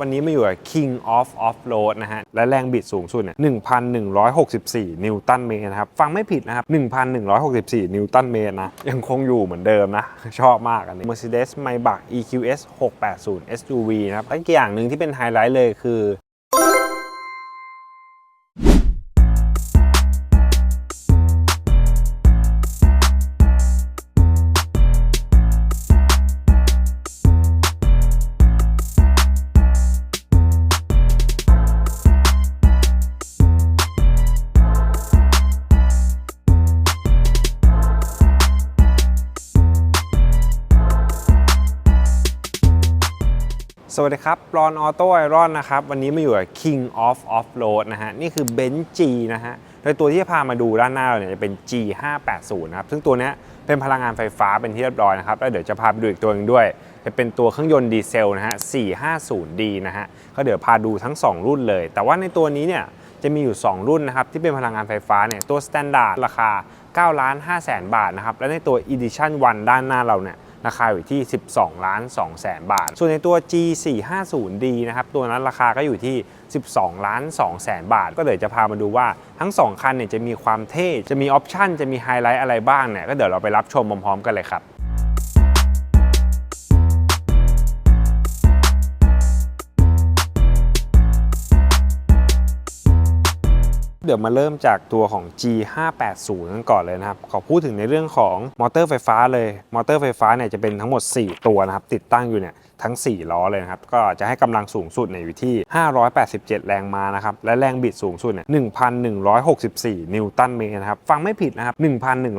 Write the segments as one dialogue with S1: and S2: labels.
S1: วันนี้มาอยู่กับ King of Off Road นะฮะ และแรงบิดสูงสุดเนี่ย1,164 นิวตันเมตรนะครับ ฟังไม่ผิดนะครับ 1,164 นิวตันเมตรนะ ยังคงอยู่เหมือนเดิมนะ ชอบมากอันนี้ Mercedes Maybach EQS 680 SUV นะครับและอีกอย่างหนึ่งที่เป็นไฮไลท์เลยคือ สวัสดีครับ รอนออโต้ไอรอนนะครับ วันนี้มาอยู่กับ King of Off Road นะฮะ นี่คือ b e n z G นะฮะ โดยตัวที่จะพามาดูด้านหน้าเราเนี่ยจะเป็น G580 นะครับ ซึ่งตัวนี้เป็นพลังงานไฟฟ้าเป็นที่เรียบร้อยนะครับ แล้วเดี๋ยวจะพาไปดูอีกตัวหนึงด้วย จะเป็นตัวเครื่องยนต์ดีเซลนะฮะ 450D นะฮะ ก็เดี๋ยวพาดูทั้ง 2 รุ่นเลย แต่ว่าในตัวนี้เนี่ยจะมีอยู่ 2 รุ่นนะครับ ที่เป็นพลังงานไฟฟ้าเนี่ย ตัว Standard ราคา9ล้าน5แสนบาทนะครับ และในตัว Edition 1 ด้านหน้าเราเนี่ย ราคาอยู่ที่ 12 ล้าน2แสนบาท ส่วนในตัว G450D นะครับ ตัวนั้นราคาก็อยู่ที่ 12 ล้าน2แสนบาท ก็เดี๋ยวจะพามาดูว่าทั้ง 2 คันเนี่ยจะมีความเท่ จะมีออปชั่น จะมีไฮไลท์อะไรบ้างเนี่ย ก็เดี๋ยวเราไปรับชมพร้อมๆกันเลยครับ เดี๋ยวมาเริ่มจากตัวของ G580 กันก่อนเลยนะครับ ขอพูดถึงในเรื่องของมอเตอร์ไฟฟ้าเลย มอเตอร์ไฟฟ้าเนี่ยจะเป็นทั้งหมด 4 ตัวนะครับ ติดตั้งอยู่เนี่ยทั้ง 4 ล้อเลยนะครับ ก็จะให้กำลังสูงสุดเนี่ยอยู่ที่ 587 แรงม้านะครับ และแรงบิดสูงสุดเนี่ย1,164 นิวตันเมตรนะครับ ฟังไม่ผิดนะครับ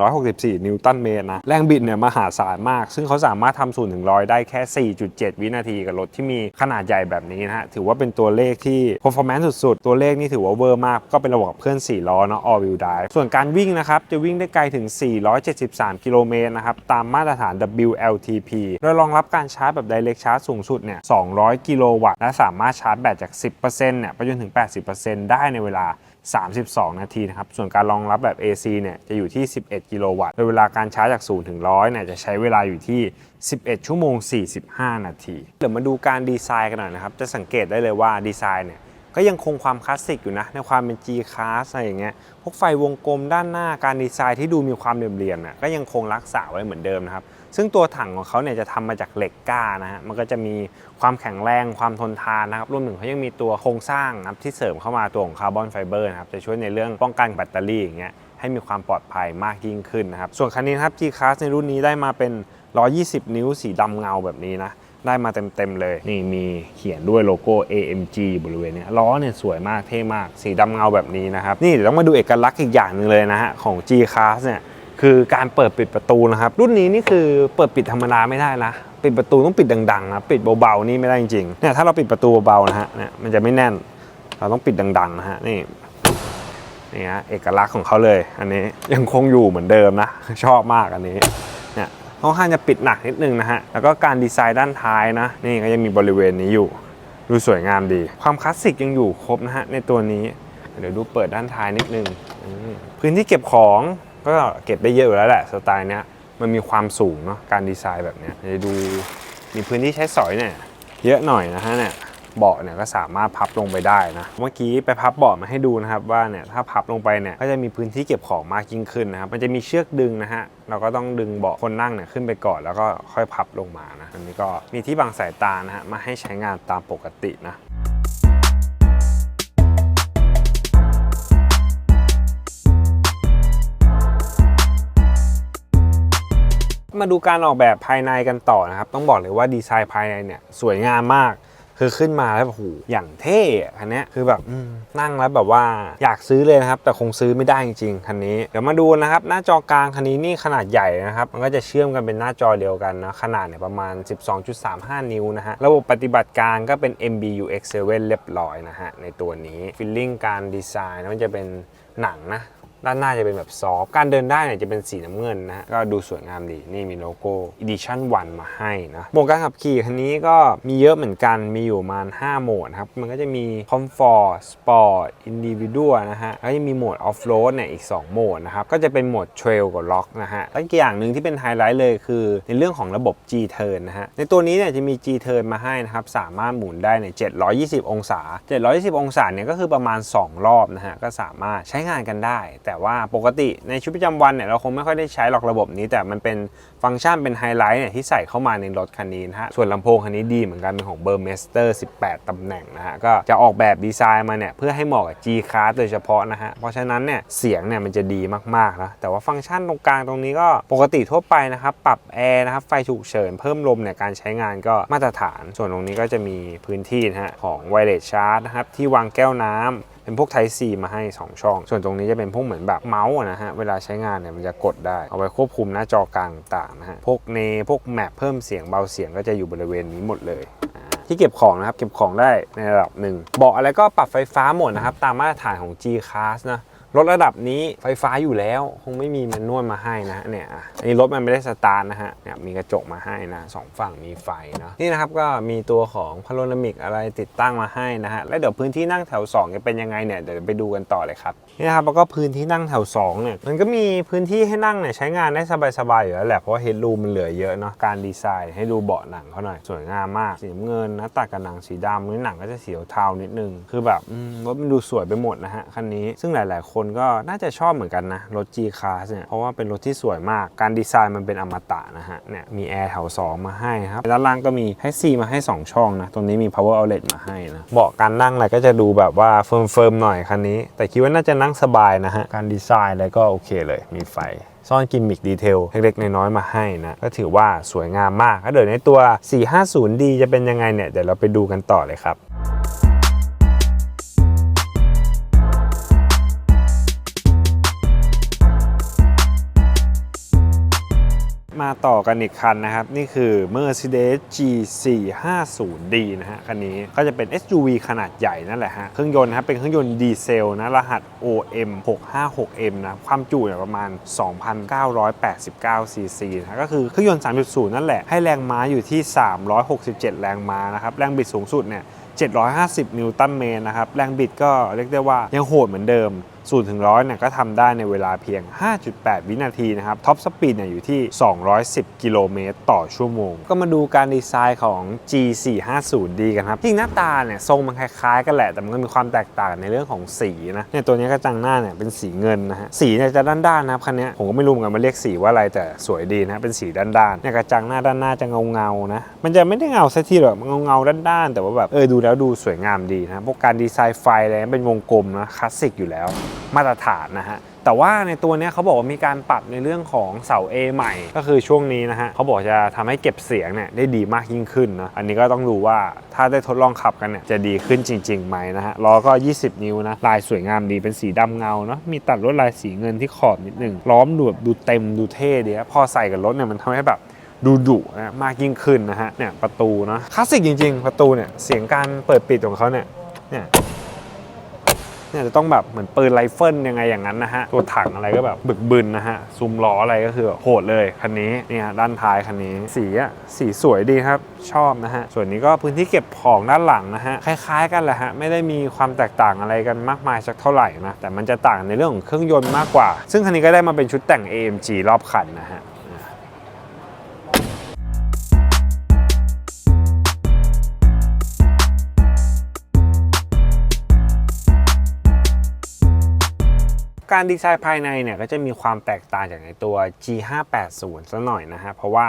S1: 1,164 นิวตันเมตรนะ แรงบิดเนี่ยมหาศาลมาก ซึ่งเขาสามารถทำศูนย์ถึงร้อยได้แค่ 4.7 วินาทีกับรถที่มีขนาดใหญ่แบบนี้นะฮะ ถือว่าเป็นตัวเลขที่ performance สุดๆ ตัวเลขนี่ถือว่าเวอร์มาก ก็เป็นระบบขับเคลื่อน 4 ล้อเนาะ all wheel drive ส่วนการวิ่งนะครับ จะวิ่งได้ไกลถึง 473 กิโลเมตรนะครับ ตามมาตรฐาน WLTP โดยรองรับการชาร์จแบบ direct charge สูงสุดเนี่ย 200 กิโลวัตต์ และสามารถชาร์จแบตจาก 10%เนี่ย ไปจนถึง 80%ได้ในเวลา32 นาทีนะครับ ส่วนการรองรับแบบ AC เนี่ยจะอยู่ที่ 11 กิโลวัตต์ โดยเวลาการชาร์จจาก 0 ถึง 100 เนี่ยจะใช้เวลาอยู่ที่ 11 ชั่วโมง 45 นาที เดี๋ยวมาดูการดีไซน์กันหน่อยนะครับ จะสังเกตได้เลยว่าดีไซน์เนี่ย ก็ยังคงความคลาสสิกอยู่นะ ในความเป็น G Class อะไรอย่างเงี้ย พวกไฟวงกลมด้านหน้าการดีไซน์ที่ดูมีความเหลี่ยมๆเนี่ยก็ยังคงรักษาไว้เหมือนเดิมนะครับ ซึ่งตัวถังของเขาเนี่ยจะทำมาจากเหล็กก้านะฮะ มันก็จะมีความแข็งแรงความทนทานนะครับ รวมถึงเขายังมีตัวโครงสร้างนะครับที่เสริมเข้ามาตัวของคาร์บอนไฟเบอร์นะครับ จะช่วยในเรื่องป้องกันแบตเตอรี่อย่างเงี้ยให้มีความปลอดภัยมากยิ่งขึ้นนะครับ ส่วนคันนี้ครับ G Class ในรุ่นนี้ได้มาเป็น 120 นิ้วสีดำเงาแบบนี้นะ ได้มาเต็มๆเลย นี่มีเขียนด้วยโลโก้ AMG บริเวณนี้ล้อเนี่ยสวยมากเท่มาก สีดำเงาแบบนี้นะครับ นี่เดี๋ยวต้องมาดูเอกลักษณ์อีกอย่างหนึ่งเลยนะฮะ ของ G Class เนี่ยคือการเปิดปิดประตูนะครับ รุ่นนี้นี่คือเปิดปิดธรรมดาไม่ได้นะปิดประตูต้องปิดดังๆนะปิดเบาๆนี่ไม่ได้จริงๆเนี่ยถ้าเราปิดประตูเบาๆนะฮะเนี่ยมันจะไม่แน่น เราต้องปิดดังๆนะฮะนี่นี่ฮะเอกลักษณ์ของเขาเลย อันนี้ยังคงอยู่เหมือนเดิมนะ ชอบมากอันนี้ ค่อนข้างจะปิดหนักนิดนึงนะฮะ แล้วก็การดีไซน์ด้านท้ายนะ นี่ก็ยังมีบริเวณนี้อยู่ ดูสวยงามดี ความคลาสสิกยังอยู่ครบนะฮะในตัวนี้ เดี๋ยวดูเปิดด้านท้ายนิดนึง พื้นที่เก็บของก็เก็บได้เยอะอยู่แล้วแหละสไตล์เนี้ย มันมีความสูงเนาะ การดีไซน์แบบเนี้ยเดี๋ยวดูมีพื้นที่ใช้สอยเนี่ยเยอะหน่อยนะฮะเนี่ย เบาะเนี่ยก็สามารถพับลงไปได้นะ เมื่อกี้ไปพับเบาะมาให้ดูนะครับว่าเนี่ยถ้าพับลงไปเนี่ยก็จะมีพื้นที่เก็บของมากยิ่งขึ้นนะครับ มันจะมีเชือกดึงนะฮะ เราก็ต้องดึงเบาะคนนั่งเนี่ยขึ้นไปก่อนแล้วก็ค่อยพับลงมานะ อันนี้ก็มีที่บังสายตานะฮะมาให้ใช้งานตามปกตินะมาดูการออกแบบภายในกันต่อนะครับ ต้องบอกเลยว่าดีไซน์ภายในเนี่ยสวยงามมาก คือขึ้นมาแล้วแบบโหอย่างเท่คันนี้คือแบบนั่งแล้วแบบว่าอยากซื้อเลยนะครับ แต่คงซื้อไม่ได้จริงๆคันนี้เดี๋ยวมาดูนะครับ หน้าจอกลางคันนี้นี่ขนาดใหญ่นะครับ มันก็จะเชื่อมกันเป็นหน้าจอเดียวกันนะขนาดเนี่ยประมาณ 12.35 นิ้วนะฮะระบบปฏิบัติการก็เป็น MBU X7 เรียบร้อยนะฮะในตัวนี้ฟิลลิ่งการดีไซน์นะมันจะเป็นหนังนะ ด้านหน้าจะเป็นแบบซอฟต์การเดินได้เนี่ยจะเป็นสีน้ำเงินนะฮะก็ดูสวยงามดี นี่มีโลโก้ Edition 1 มาให้นะโหมดการขับขี่คันนี้ก็มีเยอะเหมือนกันมีอยู่ประมาณ 5 โหมดครับ มันก็จะมี Comfort Sport Individual นะฮะแล้วยังมีโหมด Off Road เนี่ยอีก 2 โหมดนะครับ ก็จะเป็นโหมด Trail กับ Lock นะฮะแล้วอีกอย่างหนึ่งที่เป็นไฮไลท์เลยคือในเรื่องของระบบ G Turn นะฮะในตัวนี้เนี่ยจะมี G Turn มาให้นะครับสามารถหมุนได้ใน720 องศา 720 องศาเนี่ยก็คือประมาณ 2 รอบนะฮะก็สามารถใช้งานกันได้แต่แต่ว่าปกติในชีวิตประจำวันเนี่ยเราคงไม่ค่อยได้ใช้หรอกระบบนี้ แต่มันเป็นฟังก์ชันเป็นไฮไลท์เนี่ยที่ใส่เข้ามาในรถคันนี้นะฮะส่วนลำโพงคันนี้ดีเหมือนกันเป็นของเบอร์เมสเตอร์18 ตำแหน่งนะฮะก็จะออกแบบดีไซน์มาเนี่ยเพื่อให้เหมาะกับ G Class โดยเฉพาะนะฮะเพราะฉะนั้นเนี่ยเสียงเนี่ยมันจะดีมากๆนะแต่ว่าฟังก์ชันตรงกลางตรงนี้ก็ปกติทั่วไปนะครับปรับแอร์นะครับไฟฉุกเฉินเพิ่มลมเนี่ยการใช้งานก็มาตรฐาน ส่วนตรงนี้ก็จะมีพื้นที่นะฮะของไวเลสชาร์จนะครับที่วางแก้วน้ำ เป็นพวก Type C มาให้ 2 ช่อง ส่วนตรงนี้จะเป็นพวกเหมือนแบบเมาส์นะฮะ เวลาใช้งานเนี่ยมันจะกดได้ เอาไว้ควบคุมหน้าจอกลางต่างนะฮะ พวกเน พวกแมปเพิ่มเสียงเบาเสียงก็จะอยู่บริเวณนี้หมดเลยที่เก็บของนะครับ เก็บของได้ในระดับหนึ่งเบาะอะไรก็ปรับไฟฟ้าหมดนะครับ ตามมาตรฐานของ G Class นะ รถระดับนี้ไฟฟ้าอยู่แล้ว คงไม่มีแมนนวลมาให้นะเนี่ยอะอันนี้รถมันไม่ได้สตาร์ทนะฮะเนี่ยมีกระจกมาให้นะสองฝั่งมีไฟนะนี่นะครับก็มีตัวของพาโ o นามิกอะไรติดตั้งมาให้นะฮะแล้วเดี๋ยวพื้นที่นั่งแถว2จะเป็นยังไงเนี่ยเดี๋ยวไปดูกันต่อเลยครับนี่นะครับแล้วก็พื้นที่นั่งแถว2เนี่ยมันก็มีพื้นที่ให้นั่งเนี่ยใช้งานได้สบายๆอยู่แล้วแหละเพราะเฮดรูมมันเหลือเยอะเนาะการดีไซน์ให้ดูเบาะหนังเขาหน่อยสวยงามมากสีเงินนะตัดกับหนังสีดำนี่หนังก็จะสีเทานิดนึงคือแบบรถมันดูสวยไปหมดนะฮะคันนี้ซึ่งหลาย ๆคนก็น่าจะชอบเหมือนกันนะ รถ G Class เนี่ย เพราะว่าเป็นรถที่สวยมาก การดีไซน์มันเป็นอมตะนะฮะ เนี่ย มีแอร์แถว2มาให้ครับ ด้านล่างก็มีให้ C มาให้ 2 ช่องนะ ตรงนี้มี power outlet มาให้นะ เบาะการนั่งอะไรก็จะดูแบบว่าเฟิร์มๆหน่อยคันนี้ แต่คิดว่าน่าจะนั่งสบายนะฮะ การดีไซน์อะไรก็โอเคเลย มีไฟซ่อนกิมมิคดีเทลเล็กๆ น้อยๆ มาให้นะ ก็ถือว่าสวยงามมากถ้าเดี๋ยวในตัว 450D จะเป็นยังไงเนี่ย เดี๋ยวเราไปดูกันต่อเลยครับ มาต่อกันอีกคันนะครับ นี่คือ Mercedes G450D นะฮะคันนี้ก็จะเป็น SUV ขนาดใหญ่นั่นแหละฮะเครื่องยนต์นะครับเป็นเครื่องยนต์ดีเซลนะรหัส OM 656M นะความจุเนี่ยประมาณ 2,989 cc นะก็คือเครื่องยนต์ 3.0 นั่นแหละ ให้แรงม้าอยู่ที่ 367 แรงม้านะครับแรงบิดสูงสุดเนี่ย750 นิวตันเมตรนะครับ แรงบิดก็เรียกได้ว่ายังโหดเหมือนเดิม 0ถึงร้อยเนี่ยก็ทำได้ในเวลาเพียง 5.8 วินาทีนะครับ ท็อปสปีดเนี่ยอยู่ที่ 210 กิโลเมตรต่อชั่วโมง ก็มาดูการดีไซน์ของ G450D กันครับ จริงหน้าตาเนี่ยทรงมันคล้ายๆกันแหละ แต่มันก็มีความแตกต่างในเรื่องของสีนะเนี่ยตัวนี้กระจังหน้าเนี่ยเป็นสีเงินนะฮะ สีเนี่ยจะด้านๆนะครับคันนี้ผมก็ไม่รู้เหมือนกันมันเรียกสีว่าอะไรแต่สวยดีนะเป็นสีด้านๆเนี่ยกระจังหน้าด้านหน้าจะเงาๆนะ มันจะไม่ได้เงาซะทีหรอกมันเงาๆด้านๆแต่ว่าแบบเออดูแล้วดูสวยงามดีนะพวกการดีไซน์ไฟอะไรเป็นวงกลมนะคลาสสิกอยู่แล้วมาตรฐานนะฮะแต่ว่าในตัวเนี้ยเขาบอกว่ามีการปรับในเรื่องของเสา A ใหม่ ก็คือช่วงนี้นะฮะเขาบอกจะทำให้เก็บเสียงเนี่ยได้ดีมากยิ่งขึ้นนะอันนี้ก็ต้องดูว่าถ้าได้ทดลองขับกันเนี่ยจะดีขึ้นจริงๆไหมนะฮะล้อก็ 20 นิ้วนะลายสวยงามดีเป็นสีดำเงาเนาะมีตัดลวดลายสีเงินที่ขอบนิดนึงล้อมดูแบบดูเต็มดูเท่ดีนะพอใส่กับรถเนี่ยมันทำให้แบบดูดุนะมากยิ่งขึ้นนะฮะเนี่ยประตูนะคลาสสิกจริง ๆ ประตูเนี่ยเสียงการเปิดปิดของเขาเนี่ยเนี่ย เนี่ยจะต้องแบบเหมือนปืนไรเฟิลยังไงอย่างนั้นนะฮะ ตัวถังอะไรก็แบบบึกบึนนะฮะซุมล้ออะไรก็คือโหดเลยคันนี้เนี่ยด้านท้ายคันนี้ สีอะสีสวยดีครับ ชอบนะฮะ ส่วนนี้ก็พื้นที่เก็บของด้านหลังนะฮะ คล้ายๆกันแหละฮะ ไม่ได้มีความแตกต่างอะไรกันมากมายสักเท่าไหร่นะ แต่มันจะต่างในเรื่องของเครื่องยนต์มากกว่า ซึ่งคันนี้ก็ได้มาเป็นชุดแต่ง AMG รอบคันนะฮะ การดีไซน์ภายในเนี่ยก็จะมีความแตกต่างจากในตัว G580 ซะหน่อยนะฮะเพราะว่า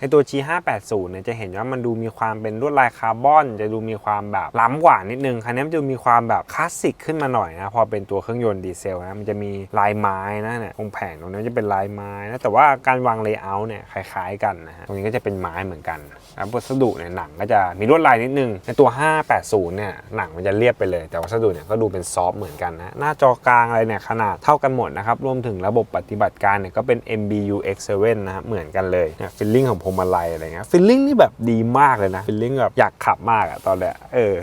S1: ในตัว G580 เนี่ยจะเห็นว่ามันดูมีความเป็นลวดลายคาร์บอน จะดูมีความแบบล้ำกว่านิดนึง คันนี้มันจะมีความแบบคลาสสิกขึ้นมาหน่อยนะ พอเป็นตัวเครื่องยนต์ดีเซลนะ มันจะมีลายไม้นะเนี่ยตรงแผงตรงนี้จะเป็นลายไม้นะ แต่ว่าการวางเลเยอร์เนี่ยคล้ายๆกันนะฮะ ตรงนี้ก็จะเป็นไม้เหมือนกันแล้ววัสดุเนี่ยหนังก็จะมีลวดลายนิดนึง ในตัว 580 เนี่ยหนังมันจะเรียบไปเลย แต่วัสดุเนี่ยก็ดูเป็นซอฟเหมือนกันนะ หน้าจอกลางอะไรเนี่ยขนาดเท่ากันหมดนะครับ รวมถึงระบบปฏิบัติการเนี่ยก็เป็น MBU X7 นะครับเหมือนกันเลยเนี่ยฟิลลิ่งของพวงมาลัยอะไรเงี้ยฟิลลิ่งนี่แบบดีมากเลยนะฟิลลิ่งแบบอยากขับมากอะตอนเนี้ยเออ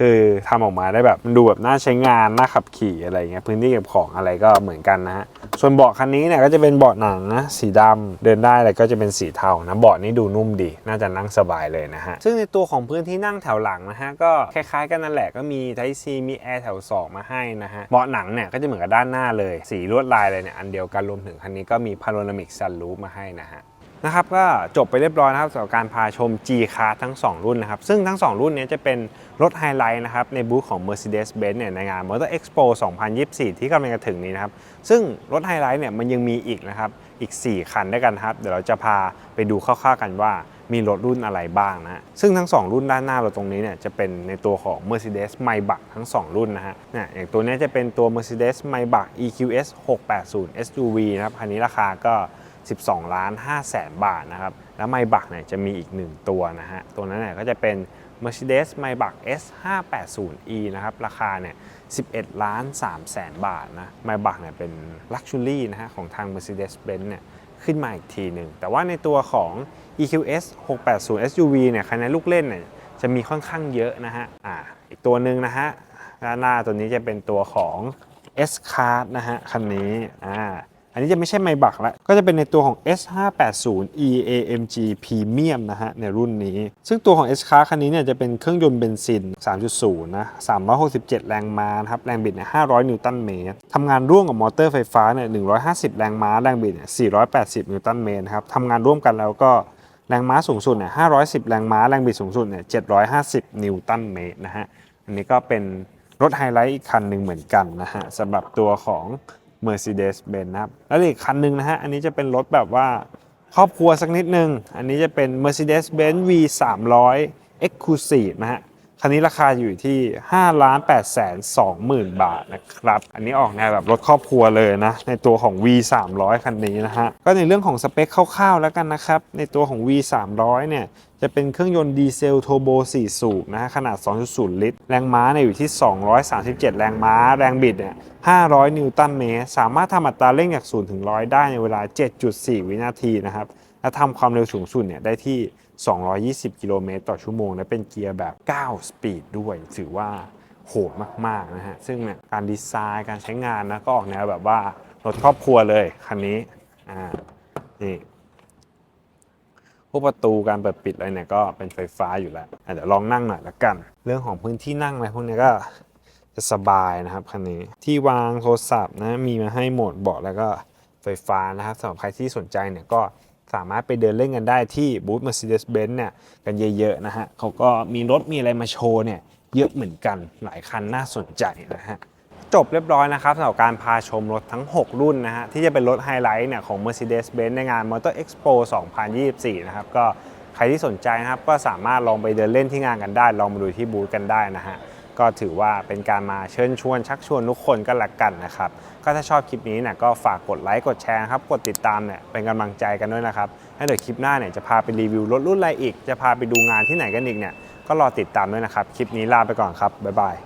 S1: คือทำออกมาได้แบบมันดูแบบน่าใช้งานน่าขับขี่อะไรเงี้ยพื้นที่เก็บของอะไรก็เหมือนกันนะฮะส่วนเบาะคันนี้เนี่ยก็จะเป็นเบาะหนังนะสีดำเดินได้เลยก็จะเป็นสีเทานะเบาะนี้ดูนุ่มดี น่าจะนั่งสบายเลยนะฮะซึ่งในตัวของพื้นที่นั่งแถวหลังนะฮะก็คล้ายๆกันนั่นแหละก็มีไทซีมีแอร์แถวสองมาให้นะฮะเบาะหนังเนี่ยก็จะเหมือนกับด้านหน้าเลย สีลวดลายเลยเนี่ยอันเดียวกันรวมถึงคันนี้ก็มีพาโนรามิกซันรูฟมาให้นะฮะ นะครับก็จบไปเรียบร้อยนะครับสำหรับการพาชม G Class ทั้ง 2 รุ่นนะครับ ซึ่งทั้ง 2 รุ่นนี้จะเป็นรถไฮไลท์นะครับในบูธของ Mercedes-Benz เนี่ยในงาน Motor Expo 2024 ที่กำลังจะถึงนี้นะครับ ซึ่งรถไฮไลท์เนี่ยมันยังมีอีกนะครับ อีก 4 คันด้วยกันครับ เดี๋ยวเราจะพาไปดูคร่าวๆกันว่ามีรถรุ่นอะไรบ้างนะซึ่งทั้ง 2 รุ่นด้านหน้าเราตรงนี้เนี่ยจะเป็นในตัวของ Mercedes Maybach ทั้ง 2 รุ่นนะฮะเนี่ยอย่างตัวนี้จะเป็นตัว Mercedes Maybach EQS 680 SUV นะครับคันนี้ราคาก็ 12 ล้าน5แสนบาทนะครับ แล้วไมบักเนี่ยจะมีอีก 1 ตัวนะฮะ ตัวนั้นเนี่ยก็จะเป็น Mercedes Maybach S 580 E นะครับ ราคาเนี่ย 11 ล้าน3แสนบาทนะไมบักเนี่ยเป็น Luxury นะฮะของทาง Mercedes-Benz เนี่ยขึ้นมาอีกทีหนึ่ง แต่ว่าในตัวของ EQS 680 SUV เนี่ยคะแนนลูกเล่นเนี่ยจะมีค่อนข้างเยอะนะฮะ อ่า อีกตัวหนึ่งนะฮะด้านหน้าตัวนี้จะเป็นตัวของ S Card นะฮะ คันนี้ อ่า อันนี้จะไม่ใช่ไมบักแล้วก็จะเป็นในตัวของ S580 EAMG Premium นะฮะในรุ่นนี้ ซึ่งตัวของ S Class คันนี้เนี่ยจะเป็นเครื่องยนต์เบนซิน 3.0 นะ 367 แรงม้าครับ แรงบิดเนี่ย500 นิวตันเมตรทำงานร่วมกับมอเตอร์ไฟฟ้าเนี่ย 150 แรงม้า แรงบิดเนี่ย480 นิวตันเมตรครับทำงานร่วมกันแล้วก็แรงม้าสูงสุดเนี่ย510 แรงม้า แรงบิดสูงสุดเนี่ย750 นิวตันเมตรนะฮะ อันนี้ก็เป็นรถไฮไลท์อีกคันหนึ่งเหมือนกันนะฮะสำหรับตัวของ Mercedes-Benz นะครับ แล้วอีกคันหนึ่งนะฮะ อันนี้จะเป็นรถแบบว่าครอบครัวสักนิดนึง อันนี้จะเป็น Mercedes-Benz V 300 Exclusive นะฮะ คันนี้ราคาอยู่ที่5ล้าน8แสน2หมื่นบาทนะครับ อันนี้ออกแนวแบบรถครอบครัวเลยนะ ในตัวของ V 300คันนี้นะฮะ ก็ในเรื่องของสเปคคร่าวๆแล้วกันนะครับ ในตัวของ V 300เนี่ยจะเป็นเครื่องยนต์ดีเซลโทโบ4 สูบนะฮะขนาด 2.0 ลิตร แรงม้าเนี่ยอยู่ที่ 237 แรงม้า แรงบิดเนี่ย 500 นิวตันเมตร สามารถทำอัตราเร่งจาก0ถึง100 ได้ในเวลา 7.4 วินาทีนะครับ และทำความเร็วสูงสุดเนี่ยได้ที่ 220 กิโลเมตรต่อชั่วโมงและเป็นเกียร์แบบ 9 สปีดด้วย ถือว่าโหดมากๆนะฮะ ซึ่งเนี่ยการดีไซน์การใช้งานนะก็ออกแนวแบบว่ารถครอบครัวเลย คันนี้ อ่า นี่พวกประตูการเปิดปิดอะไรเนี่ยก็เป็นไฟฟ้าอยู่แล้วเดี๋ยวลองนั่งหน่อยละกัน เรื่องของพื้นที่นั่งอะไรพวกนี้ก็จะสบายนะครับคันนี้ที่วางโทรศัพท์นะมีมาให้โหมดเบาะแล้วก็ไฟฟ้านะครับสำหรับใครที่สนใจเนี่ยก็ สามารถไปเดินเล่นกันได้ที่บูธ Mercedes-Benz เนี่ยกันเยอะๆนะฮะเขาก็มีรถมีอะไรมาโชว์เนี่ยเยอะเหมือนกันหลายคันน่าสนใจนะฮะจบเรียบร้อยนะครับสำหรับการพาชมรถทั้ง 6 รุ่นนะฮะที่จะเป็นรถไฮไลท์เนี่ยของ Mercedes-Benz ในงาน Motor Expo 2024 นะครับก็ใครที่สนใจนะครับก็สามารถลองไปเดินเล่นที่งานกันได้ ลองมาดูที่บูธกันได้นะฮะ ก็ถือว่าเป็นการมาเชิญชวนชักชวนทุกคนก็แล้วกันนะครับ ก็ถ้าชอบคลิปนี้เนี่ยก็ฝากกดไลค์กดแชร์ครับ กดติดตามเนี่ยเป็นกำลังใจกันด้วยนะครับแล้วเดี๋ยวคลิปหน้าเนี่ยจะพาไปรีวิวรถรุ่นอะไรอีก จะพาไปดูงานที่ไหนกันอีกเนี่ยก็รอติดตามด้วยนะครับ คลิปนี้ลาไปก่อนครับบ๊ายบาย